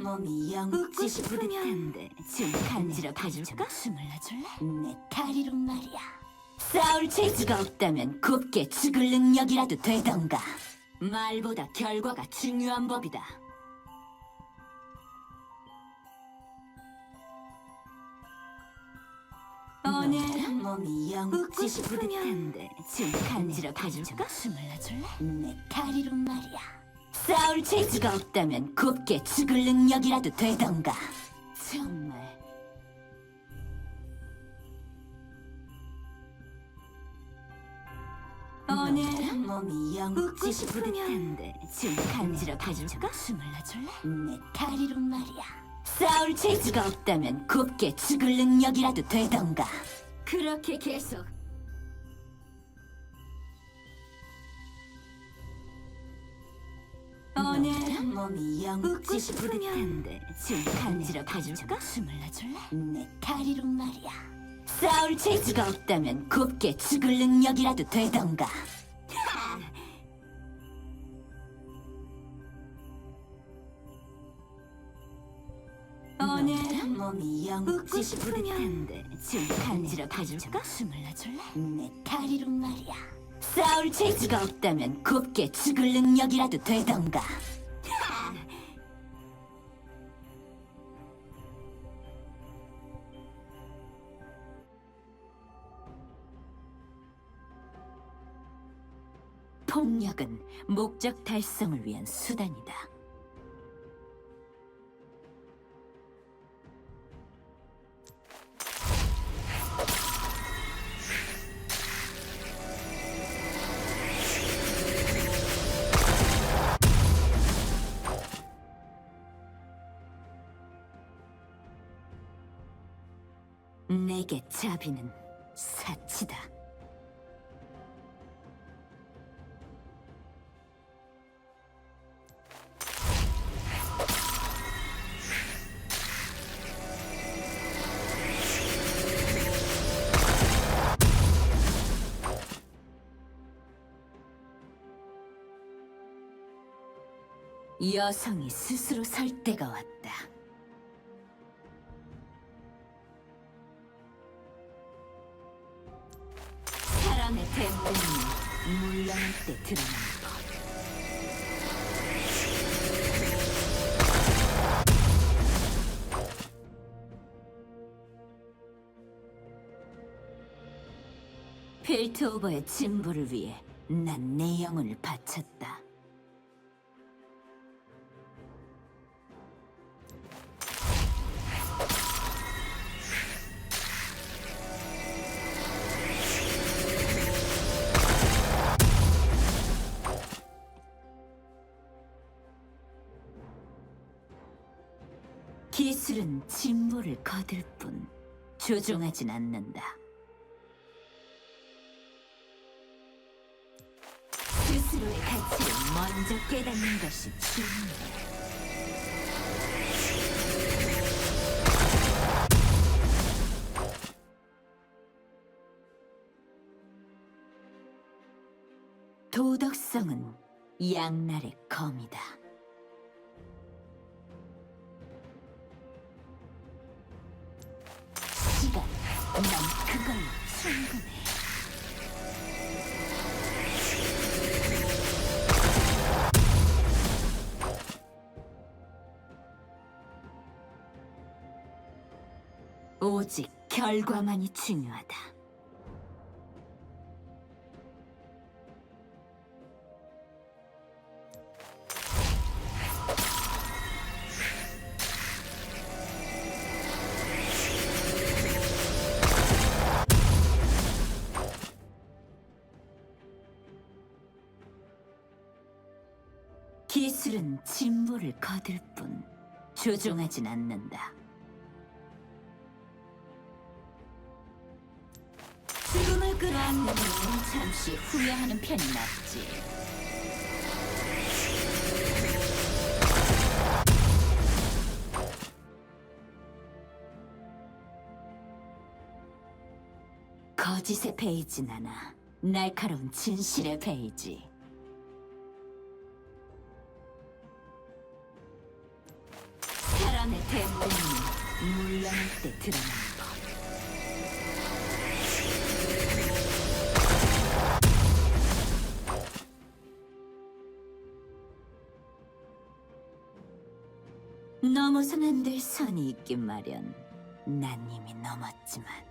몸이 영지 싶으면 뿌듯한데 지금 간지럽해줄까? 춤을 내줄래? 내 다리로 말이야 싸울 재주가 없다면 곱게 죽을 능력이라도 되던가 말보다 결과가 중요한 법이다 오늘은 몸이 영지 싶으면 뿌듯한데 지금 간지럽해줄까? 춤을 내줄래? 내 다리로 말이야 싸울 재주가 없다면 곱게 죽을 능력이라도 되던가 정말 오늘은 몸이 웃고 영지 싶으면 뿌듯한데 지금 간지럽해줄까? 춤을 내줄래? 내 다리로 말이야 싸울 재주가 없다면 곱게 죽을 능력이라도 되던가 그렇게 계속 오늘은 몸이 웃고 영지 싶으면 뿌듯한데 지금 간지럽해줄까? 춤을 내줄래? 내 다리로 말이야 싸울 재주가 없다면 곱게 죽을 능력이라도 되던가 오늘은 몸이 웃고 영지 싶으면 뿌듯한데 지금 간지럽해줄까? 춤을 내줄래? 내 다리로 말이야 싸울 재주가 없다면 곱게 죽을 능력이라도 되던가 폭력은 목적 달성을 위한 수단이다. 내게 자비는 사치다. 여성이 스스로 설 때가 왔다. 됨됨이 물러날 때 드러나는 법. 필트오버의 진보를 위해 난 내 영혼을 바쳤다. 기술은 진보를 거들 뿐 조종하진 않는다. 스스로의 가치를 먼저 깨닫는 것이 중요해. 도덕성은 양날의 검이다. 오직 결과만이 중요하다. 기술은 진보를 거들 뿐 조종하진 않는다. 죽음을 끌어안는 건 잠시 후회하는 편이 낫지. 거짓의 베이진 않아. 날카로운 진실의 베이지. 때 드러나는 법. 넘어서면 안될 선이 있긴 마련. 난 이미 넘었지만.